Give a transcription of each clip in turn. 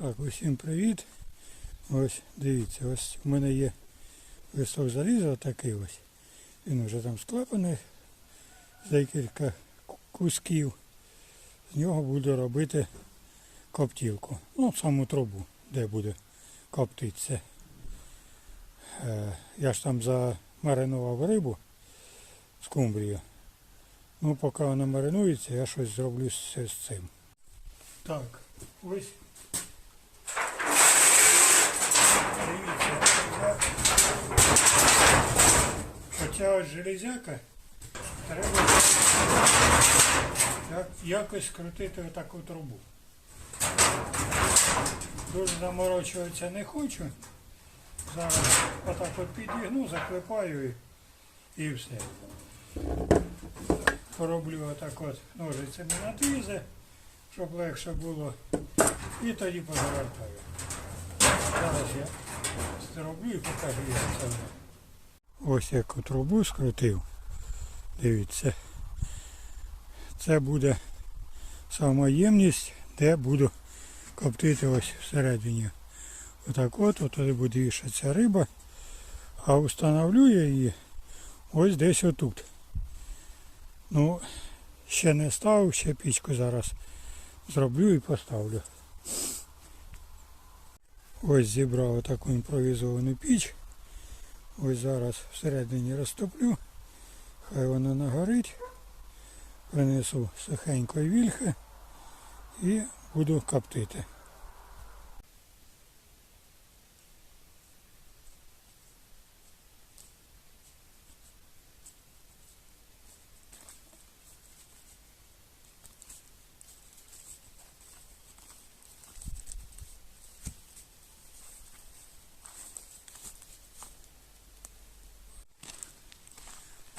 Так, усім привіт. Ось дивіться, ось у мене є листок заліза такий ось. Він вже там склепаний з декілька кусків. З нього буду робити коптілку. Ну, саму трубу, де буде коптитися. Е, я ж там замаринував рибу з кумбрію. Ну, поки вона маринується, я щось зроблю з цим. Так, ось Дивіться, оця ось железяка треба як- якось скрутити отаку трубу. Дуже заморочуватися не хочу. Зараз отак от підігну, заклепаю і, і все. Пороблю отак от ножицями на твізи, щоб легше було. І тоді позавертаю. Зараз я зроблю і покажу, як це. Ось яку трубу скрутив. Дивіться. Це буде сама ємність, де буду коптити ось всередині. Отак от, от туди буде вішатися риба. А встановлю я її ось десь отут. Ну, ще не ставив, ще пічку зараз зроблю і поставлю. Ось зібрав таку імпровізовану піч. Ось зараз всередині розтоплю. Хай воно нагорить. Принесу сухенької вільхи і буду коптити.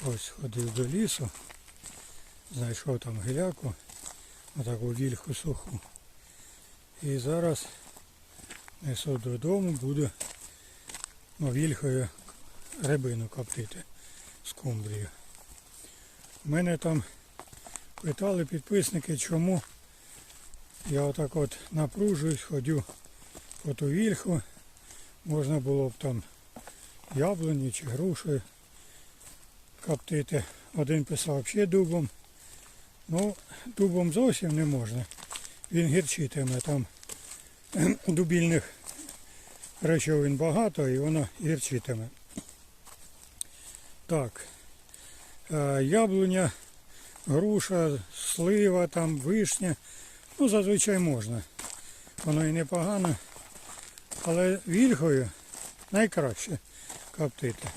Ось ходив до лісу, знайшов там гіляку, отаку вільху суху. І зараз несу додому, буду ну, вільхою рибину коптити з кумбрію. Мене там питали підписники, чому я отак от напружуюсь, ходю по ту вільху. Можна було б там яблуні чи груші коптити. Один писав ще дубом. Ну, дубом зовсім не можна. Він гірчитиме. Там дубільних речовин багато і воно гірчитиме. Так. е, Яблуня, груша, слива, там, вишня. Ну, зазвичай можна. Воно і непогано. Але вільгою найкраще коптити.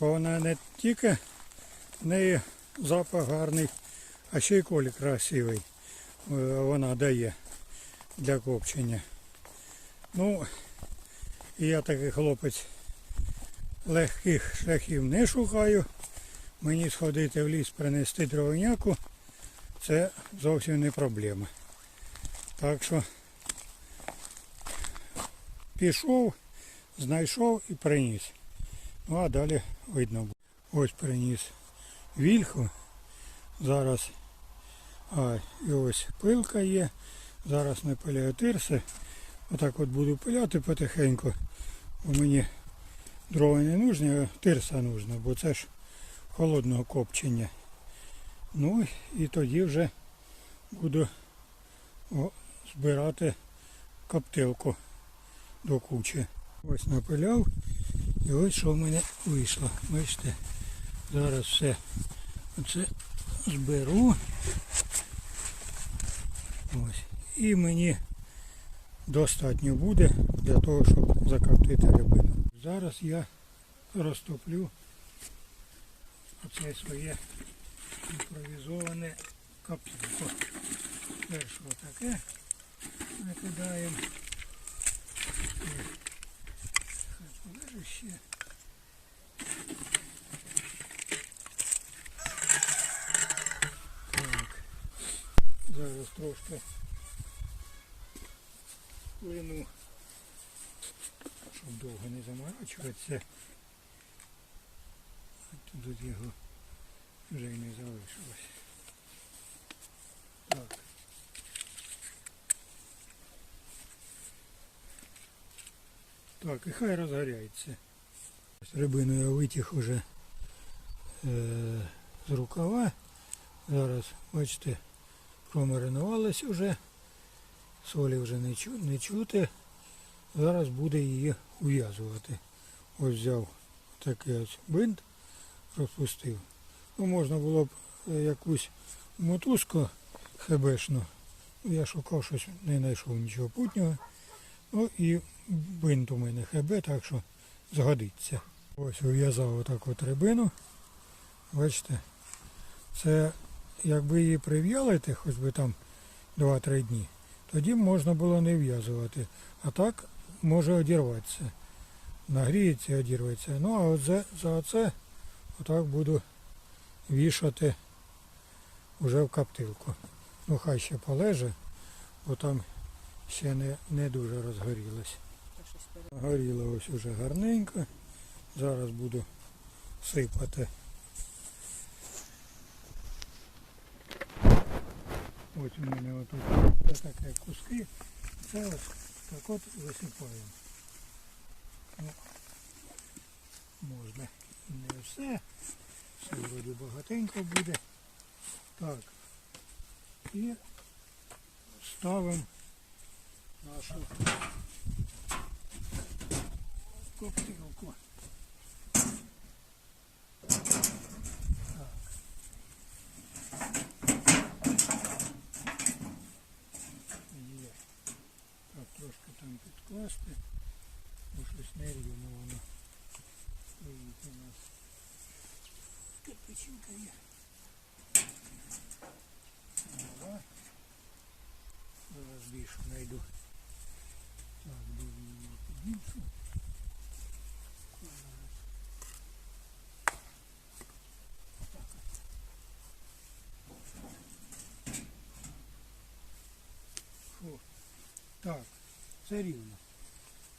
Бо вона не тільки в неї запах гарний, а ще й колір красивий е, вона дає для копчення. Ну, я такий хлопець легких шляхів не шукаю. Мені сходити в ліс, принести дровиняку, це зовсім не проблема. Так що пішов, знайшов і приніс. Ну а далі видно буде. Ось приніс вільху. Зараз а, і ось пилка є. Зараз не пиляю тирси. Отак от буду пиляти потихеньку. Бо мені дрова не нужні, а тирса нужна, бо це ж холодного копчення. Ну і тоді вже буду збирати коптилку до кучі. Ось напиляв. І ось що в мене вийшло. Бачите, зараз все оце зберу. Ось. І мені достатньо буде для того, щоб закоптити рибину. Зараз я розтоплю оце своє імпровізоване коптилко. Перше отаке накидаємо. Хай. Так. Зараз трошки плину, щоб довго не заморачуватися. Тут його вже й не залишилось. Так. Так, і хай розгоряється. Рибину я витяг уже е, з рукава. Зараз, бачите, промаринувалась вже. Солі вже не, чу, не чути. Зараз буде її ув'язувати. Ось взяв такий ось бинт, розпустив. Ну, можна було б е, якусь мотузку хебешну. Ну, Я шукав щось, не знайшов нічого путнього. Ну і бинт у мене ХБ, так що згодиться. Ось ув'язав отак от рибину. Бачите, це якби її прив'ялити, хоч би там 2-3 дні, тоді можна було не в'язувати. А так може одірватися. Нагріється і одірветься. Ну а от за, за це отак буду вішати вже в каптилку. Ну хай ще полеже, бо там ще не, не дуже розгорілось. Горіло ось уже гарненько. Зараз буду сипати. Ось у мене отут це таке куски. Це ось так от висипаємо. Ну, можна не все. Все вроді багатенько буде. Так. І ставимо нашу коптилку. Є. Так, трошки там підкласти. Бо щось не рівно воно стоїть у нас. Кирпичинка є. Зараз більше знайду. Так, де її більше. Фу. Так, це рівно.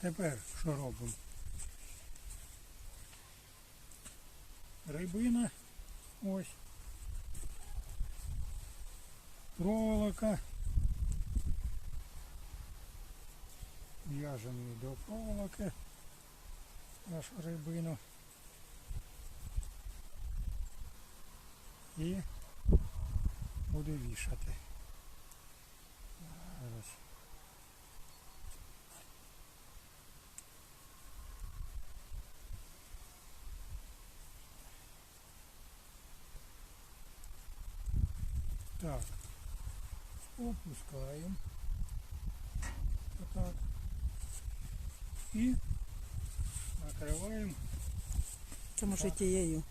Тепер що робимо? Рибина. Ось. Проволока. В'яжемо до проволоки. Нашу рибину. І буду вішати. Зараз. Так. Опускаємо. Отак. І накриваємо Це може тією.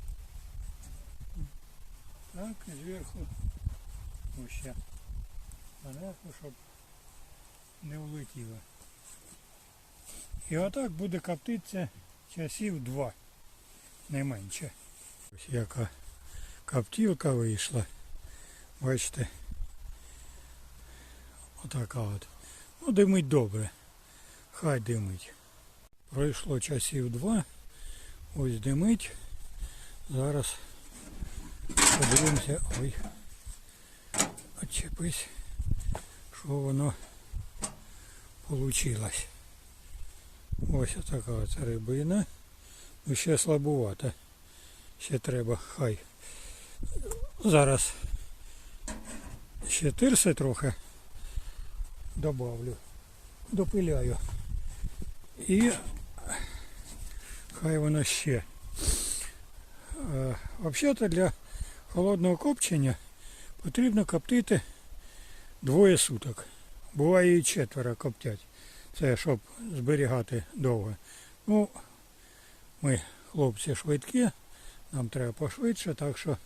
так і зверху ще зверху, щоб не влетіло. І отак буде коптитися часів два, не менше. Ось яка коптілка вийшла. Бачите. Отака от. Ну, димить добре. Хай димить. Пройшло часів два. Ось димить. Зараз подивимося. Ой. Отчепись. Що воно получилось. Ось така от рибина. Ну ще слабувата. Ще треба хай. Зараз ще тирси трохи добавлю. Допиляю. І хай воно ще. Е, Взагалі для холодного копчення потрібно коптити двоє суток. Буває і четверо коптять. Це щоб зберігати довго. Ну, ми хлопці швидкі, нам треба пошвидше, так що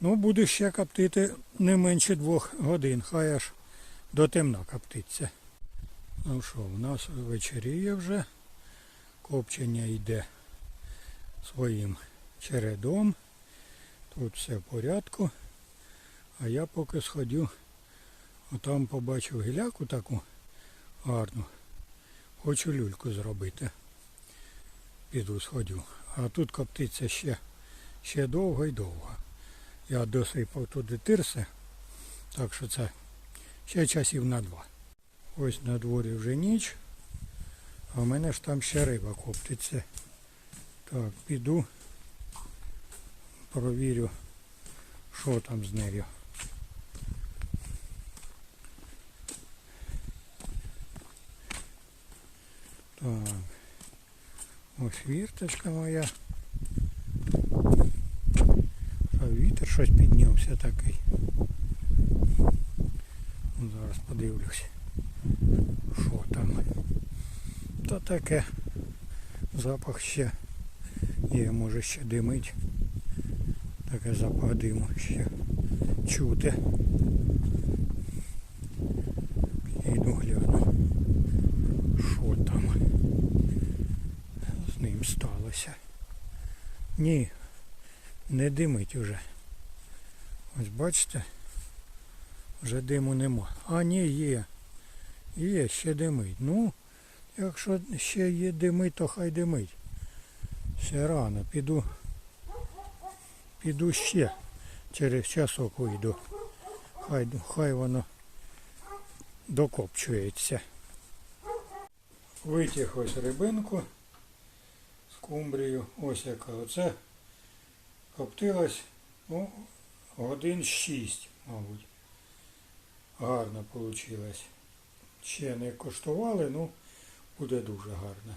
ну, буду ще коптити не менше двох годин, хай аж до темна коптиться. Ну що, у нас вечеріє вже. Копчення йде своїм чередом. Тут все в порядку. А я поки сходю, отам побачив гіляку таку гарну. Хочу люльку зробити. Піду сходю. А тут коптиться ще, ще довго і довго. Я досипав туди тирси, так що це ще часів на два. Ось на дворі вже ніч, А в мене ж там ще риба коптиться. Так, піду. Провірю, що там з нею. Так. Ось вірточка моя. А вітер щось піднявся такий. Зараз подивлюсь. Що там? Та таке. Запах ще є, може ще димить. Таке запах диму ще чути. Підійду гляну. Що там з ним сталося? Ні, не димить уже. Ось бачите? Вже диму нема. А ні, є. Є, ще димить. Ну, якщо ще є димить, то хай димить. Ще рано. Піду. Піду ще. Через часок вийду. Хай, хай воно докопчується. Витяг ось рибинку з кумбрію. Ось яка. Оце коптилась ну, годин 6, мабуть. Гарно вийшло. Ще не коштували, ну буде дуже гарно.